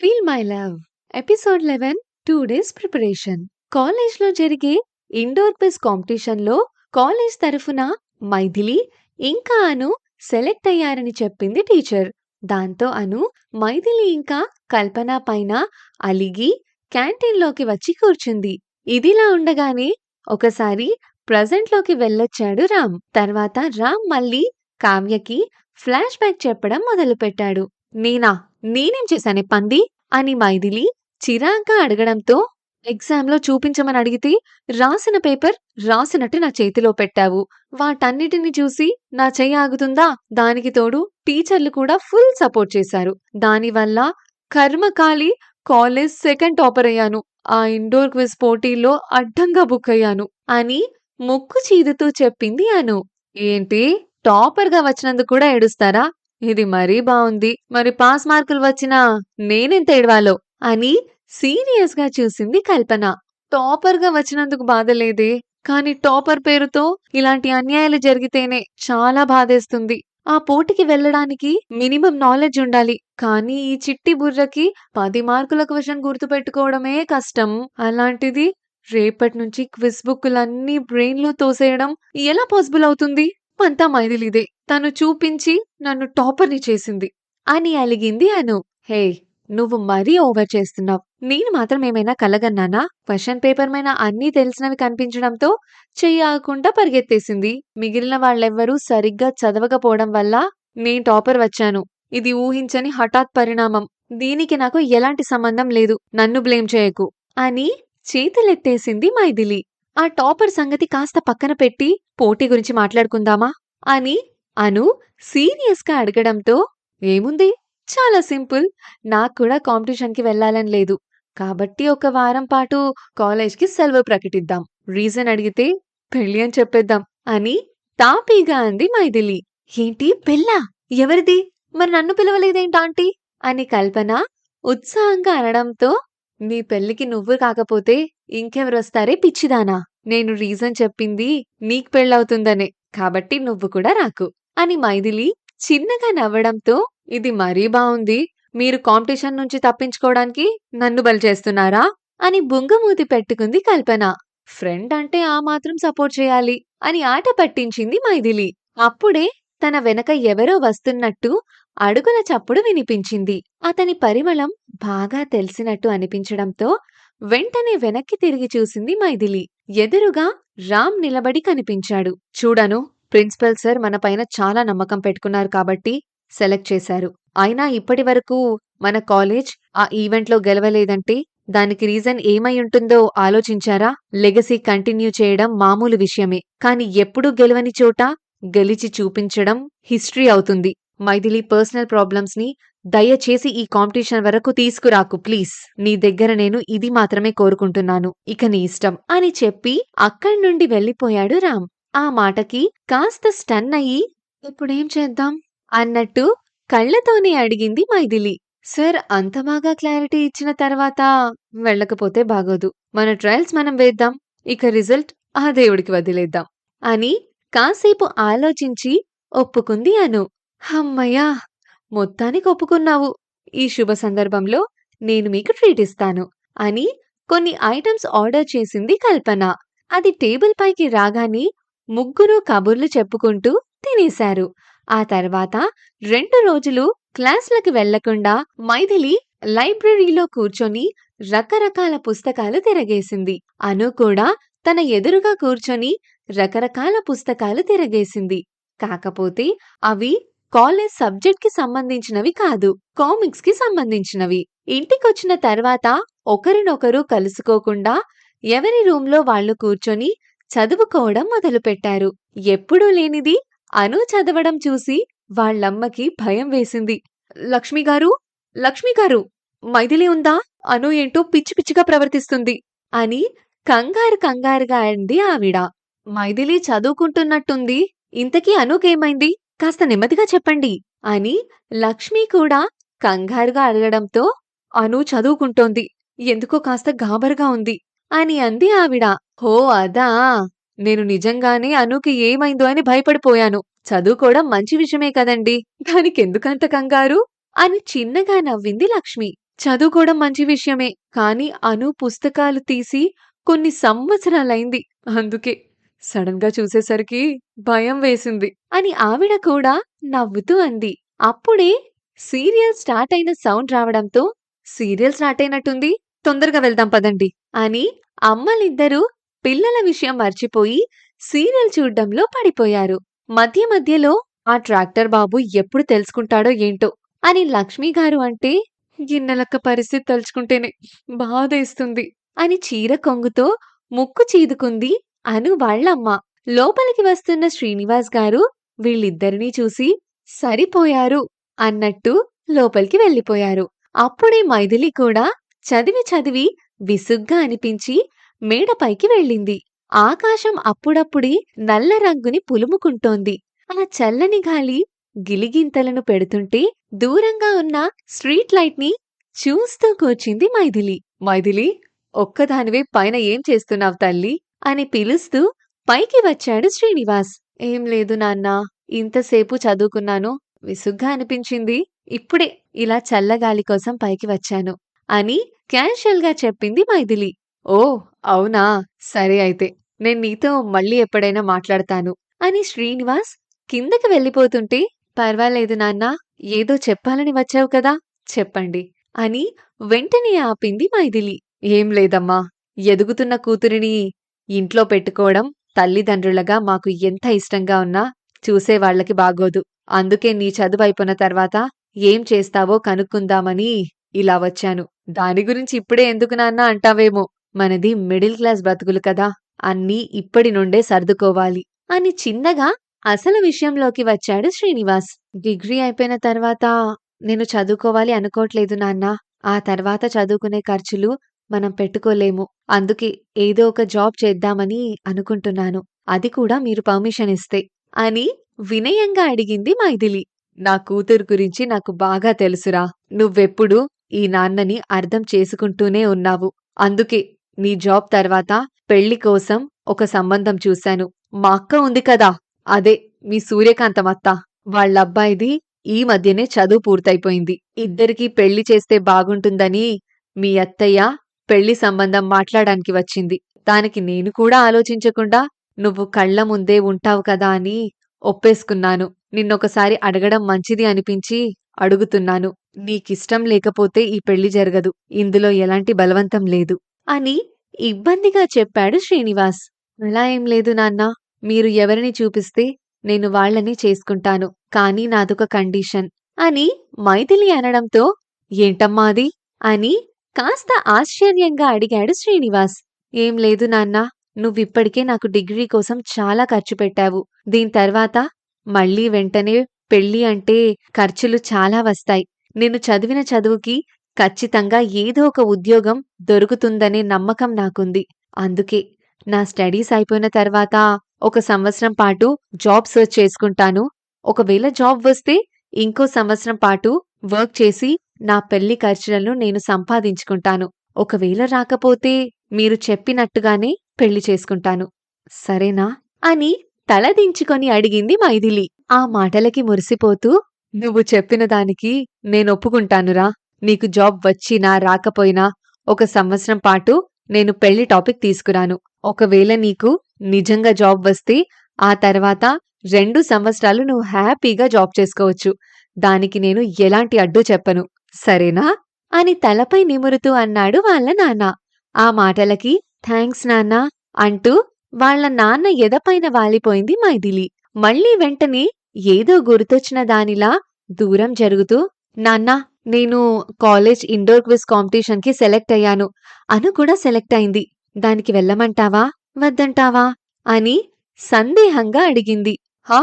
Feel my love episode eleven two days preparation కాలేజ్లో జరిగే indoor quiz కాంపిటీషన్లో college తరఫున మైథిలి ఇంకా అను సెలెక్ట్ అయ్యారని చెప్పింది టీచర్ దాంతో అను మైథిలి ఇంకా కల్పన పైన అలిగి క్యాంటీన్లోకి వచ్చి కూర్చుంది. ఇదిలా ఉండగానే ఒకసారి ప్రజెంట్లోకి వెళ్ళొచ్చాడు రామ్. తర్వాత రామ్ మళ్ళీ కావ్యకి ఫ్లాష్ బ్యాక్ చెప్పడం మొదలుపెట్టాడు. నేనా? నేనేం చేశానే పంది అని మైథిలి చిరాగ్గా అడగడంతో ఎగ్జామ్లో చూపించమని అడిగితే రాసిన పేపర్ రాసినట్టు నా చేతిలో పెట్టావు. వాటన్నిటిని చూసి నా చెయ్యి ఆగుతుందా? దానికి తోడు టీచర్లు కూడా ఫుల్ సపోర్ట్ చేశారు. దానివల్ల కర్మకాలి కాలేజ్ సెకండ్ టాపర్ అయ్యాను. ఆ ఇండోర్ క్విజ్ పోటీల్లో అడ్డంగా బుక్ అయ్యాను అని ముక్కు చీదుతూ చెప్పింది అను. ఏంటి? టాపర్గా వచ్చినందుకు కూడా ఏడుస్తారా? ఇది మరీ బాగుంది మరి పాస్ మార్కులు వచ్చినా నేనెంత ఏడవాలో? అని సీనియర్స్గా చూసింది కల్పన. టాపర్గా వచ్చినందుకు బాధ లేదే కానీ టాపర్ పేరుతో ఇలాంటి అన్యాయాలు జరిగితేనే చాలా బాధేస్తుంది. ఆ పోటీకి వెళ్ళడానికి మినిమం నాలెడ్జ్ ఉండాలి. కానీ ఈ చిట్టి బుర్రకి పది మార్కుల క్వశ్చన్ గుర్తుపెట్టుకోవడమే కష్టం. అలాంటిది రేపటి నుంచి క్విజ్ బుక్కులన్నీ బ్రెయిన్లో తోసేయడం ఎలా పాసిబుల్ అవుతుంది? అంతా మైథిలిదే తను చూపించి నన్ను టాపర్ని చేసింది. అని అలిగింది అను. హే నువ్వు మరీ ఓవర్ చేస్తున్నావు. నేను మాత్రం ఏమైనా కలగన్నానా? క్వశ్చన్ పేపర్ మీద అన్నీ తెలిసినవి కనిపించడంతో చెయ్యకుండా పరిగెత్తేసింది. మిగిలిన వాళ్ళెవ్వరూ సరిగ్గా చదవకపోవడం వల్ల నేను టాపర్ వచ్చాను. ఇది ఊహించని హఠాత్ పరిణామం. దీనికి నాకు ఎలాంటి సంబంధం లేదు. నన్ను బ్లేమ్ చేయకు. అని చేతులెత్తేసింది మైథిలి ఆ టాపర్ సంగతి కాస్త పక్కన పెట్టి పోటీ గురించి మాట్లాడుకుందామా? అని అను సీరియస్గా అడగడంతో ఏముంది? చాలా సింపుల్. నాకు కూడా కాంపిటీషన్కి వెళ్ళాలని లేదు. కాబట్టి ఒక వారం పాటు కాలేజ్కి సెలవు ప్రకటిద్దాం. రీజన్ అడిగితే పెళ్ళి అని చెప్పేద్దాం అని తాపీగా అంది మైథిలి. ఏంటి? పెళ్ళా? ఎవరిది? మరి నన్ను పిలవలేదేంటాంటి అని కల్పన ఉత్సాహంగా అనడంతో నీ పెళ్ళికి నువ్వు కాకపోతే ఇంకెవరొస్తారే పిచ్చిదానా? నేను రీజన్ చెప్పింది నీకు పెళ్ళవుతుందనే. కాబట్టి నువ్వు కూడా రాకు. అని మైథిలి చిన్నగా నవ్వడంతో ఇది మరీ బావుంది. మీరు కాంపిటీషన్ నుంచి తప్పించుకోవడానికి నన్ను బలి చేస్తున్నారా? అని బుంగమూతి పెట్టుకుంది కల్పన. ఫ్రెండ్ అంటే ఆ మాత్రం సపోర్ట్ చేయాలి అని ఆట పట్టించింది మైథిలి. అప్పుడే తన వెనక ఎవరో వస్తున్నట్టు అడుగుల చప్పుడు వినిపించింది. అతని పరిమళం బాగా తెలిసినట్టు అనిపించడంతో వెంటనే వెనక్కి తిరిగి చూసింది మైథిలి. ఎదురుగా రామ్ నిలబడి కనిపించాడు. చూడను ప్రిన్సిపల్ సార్ మన పైన చాలా నమ్మకం పెట్టుకున్నారు కాబట్టి సెలెక్ట్ చేశారు. అయినా ఇప్పటి వరకు మన కాలేజ్ ఆ ఈవెంట్లో గెలవలేదంటే దానికి రీజన్ ఏమై ఉంటుందో ఆలోచించారా? లెగసీ కంటిన్యూ చేయడం మామూలు విషయమే. కాని ఎప్పుడూ గెలవని చోట గెలిచి చూపించడం హిస్టరీ అవుతుంది. మైథిలి పర్సనల్ ప్రాబ్లమ్స్ని దయచేసి ఈ కాంపిటీషన్ వరకు తీసుకురాకు ప్లీజ్. నీ దగ్గర నేను ఇది మాత్రమే కోరుకుంటున్నాను ఇక నీ ఇష్టం అని చెప్పి అక్కడి నుండి వెళ్ళిపోయాడు రామ్. ఆ మాటకి కాస్త స్టన్ అయ్యి ఇప్పుడేం చేద్దాం? అన్నట్టు కళ్ళతోనే అడిగింది మైథిలి. సార్ అంత బాగా క్లారిటీ ఇచ్చిన తర్వాత వెళ్ళకపోతే బాగోదు. మన ట్రయల్స్ మనం వేద్దాం ఇక రిజల్ట్ ఆ దేవుడికి వదిలేద్దాం అని కాసేపు ఆలోచించి ఒప్పుకుంది అను. హమ్మయ్యా మొత్తానికి ఒప్పుకున్నావు. ఈ శుభ సందర్భంలో నేను మీకు ట్రీట్ ఇస్తాను అని కొన్ని ఐటమ్స్ ఆర్డర్ చేసింది కల్పన. అది టేబుల్ పైకి రాగానే ముగ్గురు కబుర్లు చెప్పుకుంటూ తినేశారు. ఆ తర్వాత రెండు రోజులు క్లాస్లకు వెళ్ళకుండా మైథిలి లైబ్రరీలో కూర్చొని రకరకాల పుస్తకాలు తిరగేసింది. అను కూడా తన ఎదురుగా కూర్చొని రకరకాల పుస్తకాలు తిరగేసింది. కాకపోతే అవి కాలేజ్ సబ్జెక్ట్కి సంబంధించినవి కాదు కామిక్స్కి సంబంధించినవి. ఇంటికొచ్చిన తర్వాత ఒకరినొకరు కలుసుకోకుండా ఎవరి రూంలో వాళ్ళు కూర్చొని చదువుకోవడం మొదలుపెట్టారు. ఎప్పుడూ లేనిది అను చదవడం చూసి వాళ్ళమ్మకి భయం వేసింది. లక్ష్మి గారు లక్ష్మి గారు మైథిలి ఉందా? అను ఏంటో పిచ్చి పిచ్చిగా ప్రవర్తిస్తుంది అని కంగారు కంగారుగా అంది ఆవిడ. మైథిలి చదువుకుంటున్నట్టుంది. ఇంతకీ అనుకేమైంది? కాస్త నెమ్మదిగా చెప్పండి అని లక్ష్మి కూడా కంగారుగా అడగడంతో అను చదువుకుంటోంది. ఎందుకో కాస్త గాబరుగా ఉంది అని అంది ఆవిడ. హో అదా. నేను నిజంగానే అనుకి ఏమైందో అని భయపడిపోయాను. చదువుకోవడం మంచి విషయమే కదండి. దానికెందుకంత కంగారు? అని చిన్నగా నవ్వింది లక్ష్మి. చదువుకోవడం మంచి విషయమే. కాని అను పుస్తకాలు తీసి కొన్ని సంవత్సరాలైంది. అందుకే సడన్‌గా చూసేసరికి భయం వేసింది. అని ఆవిడ కూడా నవ్వుతూ అంది. అప్పుడే సీరియల్ స్టార్ట్ అయిన సౌండ్ రావడంతో సీరియల్ స్టార్ట్ అయినట్టుంది. తొందరగా వెళ్దాం పదండి. అని అమ్మలిద్దరూ పిల్లల విషయం మర్చిపోయి సీరియల్ చూడ్డంలో పడిపోయారు. మధ్య మధ్యలో ఆ ట్రాక్టర్ బాబు ఎప్పుడు తెలుసుకుంటాడో ఏంటో అని లక్ష్మి గారు అంటే గిన్నెలక్క పరిస్థితి తలుచుకుంటేనే బాధేస్తుంది అని చీర కొంగుతో ముక్కు చీదుకుంది అను వాళ్ళమ్మ. లోపలికి వస్తున్న శ్రీనివాస్ గారు వీళ్ళిద్దరినీ చూసి సరిపోయారు అన్నట్టు లోపలికి వెళ్ళిపోయారు. అప్పుడే మైథిలి కూడా చదివి చదివి విసుగ్గా అనిపించి మేడపైకి వెళ్ళింది. ఆకాశం అప్పుడప్పుడే నల్ల రంగుని పులుముకుంటోంది. ఆ చల్లని గాలి గిలిగింతలను పెడుతుంటే దూరంగా ఉన్న స్ట్రీట్ లైట్‌ని చూస్తూ కూర్చింది మైథిలి. మైథిలి ఒక్కదానివే పైన ఏం చేస్తున్నావు తల్లి అని పిలుస్తూ పైకి వచ్చాడు శ్రీనివాస్. ఏం లేదు నాన్నా. ఇంతసేపు చదువుకున్నాను. విసుగ్గా అనిపించింది. ఇప్పుడే ఇలా చల్లగాలి కోసం పైకి వచ్చాను. అని క్యాషువల్గా చెప్పింది మైథిలి. ఓ అవునా? సరే అయితే. నేను నీతో మళ్ళీ ఎప్పుడైనా మాట్లాడతాను. అని శ్రీనివాస్ కిందకి వెళ్ళిపోతుంటే పర్వాలేదు నాన్నా. ఏదో చెప్పాలని వచ్చావు కదా! చెప్పండి. అని వెంటనే ఆపింది మైథిలి. ఏం లేదమ్మా. ఎదుగుతున్న కూతురిని ఇంట్లో పెట్టుకోవడం తల్లిదండ్రులుగా మాకు ఎంత ఇష్టంగా ఉన్నా చూసేవాళ్ళకి బాగోదు. అందుకే నీ చదువు అయిపోయిన తర్వాత ఏం చేస్తావో కనుక్కుందామని ఇలా వచ్చాను. దాని గురించి ఇప్పుడే ఎందుకు నాన్నా అంటావేమో. మనది మిడిల్ క్లాస్ బ్రతుకులు కదా! అన్నీ ఇప్పటి నుండే సర్దుకోవాలి. అని చిన్నగా అసలు విషయంలోకి వచ్చాడు శ్రీనివాస్. డిగ్రీ అయిపోయిన తర్వాత నేను చదువుకోవాలి అనుకోవట్లేదు నాన్నా. ఆ తర్వాత చదువుకునే ఖర్చులు మనం పెట్టుకోలేము. అందుకే ఏదో ఒక జాబ్ చేద్దామని అనుకుంటున్నాను. అది కూడా మీరు పర్మిషన్ ఇస్తే. అని వినయంగా అడిగింది మైథిలి. నా కూతురు గురించి నాకు బాగా తెలుసురా. నువ్వెప్పుడూ ఈ నాన్నని అర్థం చేసుకుంటూనే ఉన్నావు. అందుకే నీ జాబ్ తర్వాత పెళ్ళి కోసం ఒక సంబంధం చూశాను. మా అక్క ఉంది కదా! అదే మీ సూర్యకాంతం అత్త. వాళ్ళబ్బాయిది ఈ మధ్యనే చదువు పూర్తయిపోయింది. ఇద్దరికీ పెళ్ళి చేస్తే బాగుంటుందని మీ అత్తయ్య పెళ్ళి సంబంధం మాట్లాడానికి వచ్చింది. దానికి నేను కూడా ఆలోచించకుండా నువ్వు కళ్ళ ముందే ఉంటావు కదా అని ఒప్పేసుకున్నాను. నిన్నొకసారి అడగడం మంచిది అనిపించి అడుగుతున్నాను. నీకిష్టం లేకపోతే ఈ పెళ్ళి జరగదు. ఇందులో ఎలాంటి బలవంతం లేదు. అని ఇబ్బందిగా చెప్పాడు శ్రీనివాస్. అలా ఏం లేదు నాన్నా. మీరు ఎవరిని చూపిస్తే నేను వాళ్ళని చేసుకుంటాను. కానీ నాదొక కండిషన్. అని మైథిలి అనడంతో ఏంటమ్మా అది? అని కాస్త ఆశ్చర్యంగా అడిగాడు శ్రీనివాస్. ఏం లేదు నాన్నా. నువ్విప్పటికే నాకు డిగ్రీ కోసం చాలా ఖర్చు పెట్టావు. దీని తర్వాత మళ్ళీ వెంటనే పెళ్ళి అంటే ఖర్చులు చాలా వస్తాయి. నేను చదివిన చదువుకి ఖచ్చితంగా ఏదో ఒక ఉద్యోగం దొరుకుతుందనే నమ్మకం నాకుంది. అందుకే నా స్టడీస్ అయిపోయిన తర్వాత ఒక సంవత్సరం పాటు జాబ్ సెర్చ్ చేసుకుంటాను. ఒకవేళ జాబ్ వస్తే ఇంకో సంవత్సరం పాటు వర్క్ చేసి నా పెళ్ళి ఖర్చులను నేను సంపాదించుకుంటాను. ఒకవేళ రాకపోతే మీరు చెప్పినట్టుగానే పెళ్ళి చేసుకుంటాను. సరేనా? అని తలదించుకొని అడిగింది మైథిలి. ఆ మాటలకి మురిసిపోతూ నువ్వు చెప్పిన దానికి నేనొప్పుకుంటానురా. నీకు జాబ్ వచ్చినా రాకపోయినా ఒక సంవత్సరం పాటు నేను పెళ్ళి టాపిక్ తీసుకురాను. ఒకవేళ నీకు నిజంగా జాబ్ వస్తే ఆ తర్వాత రెండు సంవత్సరాలు నువ్వు హ్యాపీగా జాబ్ చేసుకోవచ్చు. దానికి నేను ఎలాంటి అడ్డు చెప్పను. సరేనా? అని తలపై నిమురుతూ అన్నాడు వాళ్ళ నాన్న. ఆ మాటలకి థాంక్స్ నాన్నా అంటూ వాళ్ళ నాన్న ఎదపైన వాలిపోయింది మైథిలి. మళ్ళీ వెంటనే ఏదో గుర్తొచ్చిన దానిలా దూరం జరుగుతూ నాన్నా నేను కాలేజ్ ఇండోర్ క్విజ్ కాంపిటీషన్‌కి సెలెక్ట్ అయ్యాను. అను కూడా సెలెక్ట్ అయింది. దానికి వెళ్ళమంటావా? వద్దంటావా? అని సందేహంగా అడిగింది. హా!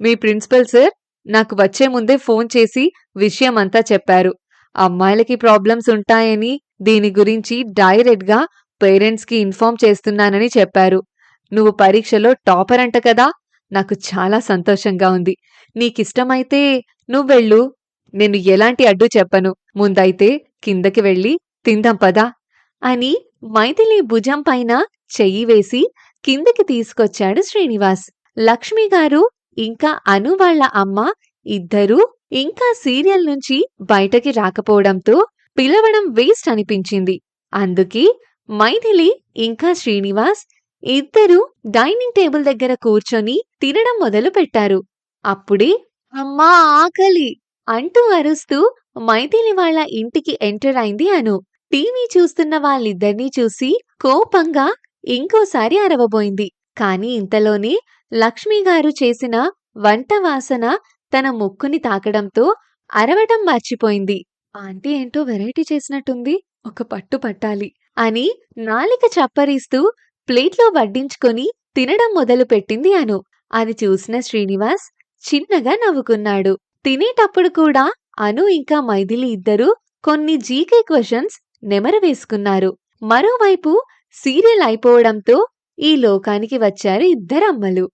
మీ ప్రిన్సిపల్ సార్ నాకు వచ్చే ముందే ఫోన్ చేసి విషయమంతా చెప్పారు. అమ్మాయిలకి ప్రాబ్లమ్స్ ఉంటాయని దీని గురించి డైరెక్ట్‌గా పేరెంట్స్‌కి ఇన్ఫార్మ్ చేస్తున్నానని చెప్పారు. నువ్వు పరీక్షలో టాపర్ అంట కదా! నాకు చాలా సంతోషంగా ఉంది. నీకిష్టమైతే నువ్వెళ్ళు. నేను ఎలాంటి అడ్డు చెప్పను. ముందైతే కిందకి వెళ్ళి తిందాం పదా అని మైథిలి భుజం పైన చెయ్యి వేసి కిందకి తీసుకొచ్చాడు శ్రీనివాస్. లక్ష్మి గారు ఇంకా అను వాళ్ళ అమ్మ ఇద్దరూ ఇంకా సీరియల్ నుంచి బయటకి రాకపోవడంతో పిలవడం వేస్ట్ అనిపించింది. అందుకే మైథిలి ఇంకా శ్రీనివాస్ ఇద్దరూ డైనింగ్ టేబుల్ దగ్గర కూర్చొని తినడం మొదలుపెట్టారు. అప్పుడే అమ్మా ఆకలి అంటూ అరుస్తూ మైథిలి వాళ్ళ ఇంటికి ఎంటర్ అయింది అను. టీవీ చూస్తున్న వాళ్ళిద్దరినీ చూసి కోపంగా ఇంకోసారి అరవబోయింది. కాని ఇంతలోనే లక్ష్మి గారు చేసిన వంట వాసన తన ముక్కుని తాకడంతో అరవటం మర్చిపోయింది. ఆంటీ ఏంటో వెరైటీ చేసినట్టుంది. ఒక పట్టు పట్టాలి అని నాలిక చప్పరిస్తూ ప్లేట్లో వడ్డించుకొని తినడం మొదలుపెట్టింది అను. అది చూసిన శ్రీనివాస్ చిన్నగా నవ్వుకున్నాడు. తినేటప్పుడు కూడా అను ఇంకా మైథిలి ఇద్దరూ కొన్ని జీకే క్వశ్చన్స్ నెమరు వేసుకున్నారు. మరోవైపు సీరియల్ అయిపోవడంతో ఈ లోకానికి వచ్చారు ఇద్దరమ్మలు.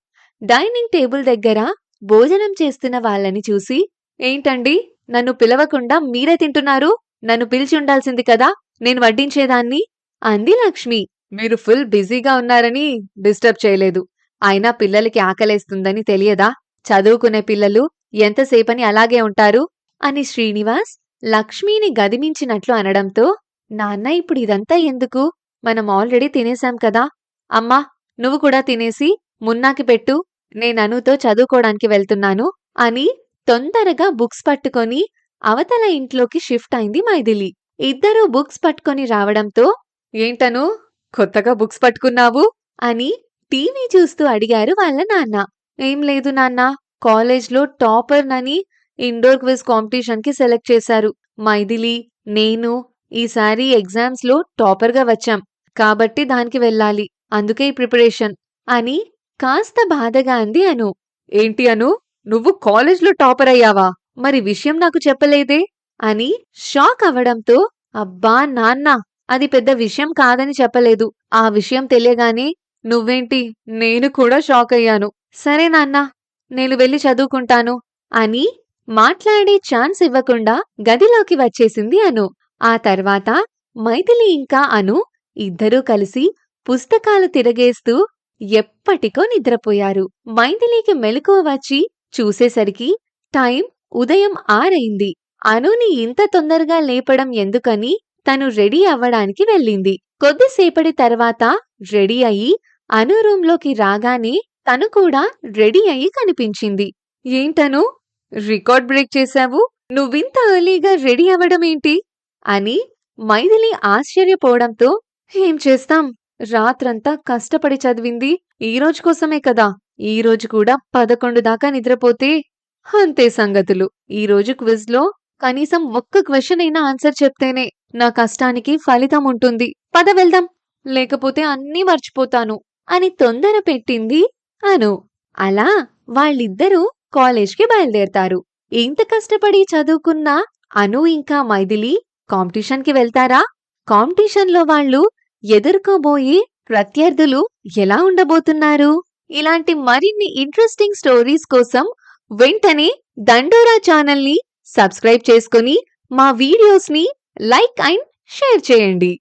డైనింగ్ టేబుల్ దగ్గర భోజనం చేస్తున్న వాళ్ళని చూసి ఏంటండీ నన్ను పిలవకుండా మీరే తింటున్నారు? నన్ను పిలిచి ఉండాల్సింది కదా నేను వడ్డించేదాన్ని అంది లక్ష్మి. మీరు ఫుల్ బిజీగా ఉన్నారని డిస్టర్బ్ చేయలేదు. అయినా పిల్లలకి ఆకలేస్తుందని తెలియదా? చదువుకునే పిల్లలు ఎంతసేపని అలాగే ఉంటారు అని శ్రీనివాస్ లక్ష్మిని గదిమించినట్లు అనడంతో నాన్న ఇప్పుడు ఇదంతా ఎందుకు? మనం ఆల్రెడీ తినేశాం కదా! అమ్మా నువ్వు కూడా తినేసి మున్నాకి పెట్టు. నేననుతో చదువుకోడానికి వెళ్తున్నాను అని తొందరగా బుక్స్ పట్టుకొని అవతల ఇంట్లోకి షిఫ్ట్ అయింది మైథిలి. ఇద్దరూ బుక్స్ పట్టుకొని రావడంతో ఏంటనూ కొత్తగా బుక్స్ పట్టుకున్నావు? అని టీవీ చూస్తూ అడిగారు వాళ్ళ నాన్న. ఏం లేదు నాన్నా కాలేజ్‌లో టాపర్‌నని ఇండోర్ క్విజ్ కాంపిటీషన్‌కి సెలెక్ట్ చేశారు. మైథిలి, నేను ఈసారి ఎగ్జామ్స్‌లో టాపర్‌గా వచ్చాం. కాబట్టి దానికి వెళ్ళాలి. అందుకే ఈ ప్రిపరేషన్ అని కాస్త బాధగా అంది అను. ఏంటి అను నువ్వు కాలేజ్‌లో టాపర్ అయ్యావా? మరి విషయం నాకు చెప్పలేదే? అని షాక్ అవ్వడంతో అబ్బా నాన్న అది పెద్ద విషయం కాదని చెప్పలేదు. ఆ విషయం తెలియగానే నువ్వేంటి నేను కూడా షాక్ అయ్యాను. సరే నాన్నా నేను వెళ్ళి చదువుకుంటాను అని మాట్లాడే ఛాన్స్ ఇవ్వకుండా గదిలోకి వచ్చేసింది అను. ఆ తర్వాత మైథిలి ఇంకా అను ఇద్దరూ కలిసి పుస్తకాలు తిరగేస్తూ ఎప్పటికో నిద్రపోయారు. మైథిలీకి మెలకువ వచ్చి చూసేసరికి టైం ఉదయం ఆరైంది. అనుని ఇంత తొందరగా లేపడం ఎందుకని తను రెడీ అవ్వడానికి వెళ్ళింది. కొద్దిసేపటి తర్వాత రెడీ అయి అను రూంలోకి రాగానే తను కూడా రెడీ అయి కనిపించింది. ఏంటనూ రికార్డ్ బ్రేక్ చేశావు. నువ్వింత ఎర్లీగా రెడీ అవ్వడమేంటి? అని మైథిలి ఆశ్చర్యపోవడంతో ఏం చేస్తాం రాత్రంతా కష్టపడి చదివింది ఈ రోజు కోసమే కదా! ఈ రోజు కూడా పదకొండు దాకా నిద్రపోతే అంతే సంగతులు. ఈ రోజు క్విజ్‌లో కనీసం ఒక్క క్వశ్చన్ అయినా ఆన్సర్ చెప్తేనే నా కష్టానికి ఫలితం ఉంటుంది. పద వెళ్దాం. లేకపోతే అన్నీ మర్చిపోతాను అని తొందర పెట్టింది అను. అలా వాళ్ళిద్దరూ కాలేజ్‌కి బయలుదేరతారు. ఇంత కష్టపడి చదువుకున్న అను ఇంకా మైథిలి కాంపిటీషన్‌కి వెళ్తారా? కాంపిటీషన్‌లో వాళ్ళు ఎదుర్కోబోయే ప్రత్యర్థులు ఎలా ఉండబోతున్నారు? ఇలాంటి మరిన్ని ఇంట్రెస్టింగ్ స్టోరీస్ కోసం వెంటనే దండోరా ఛానల్‌ని సబ్స్క్రైబ్ చేసుకొని మా వీడియోస్‌ని లైక్ అండ్ షేర్ చేయండి.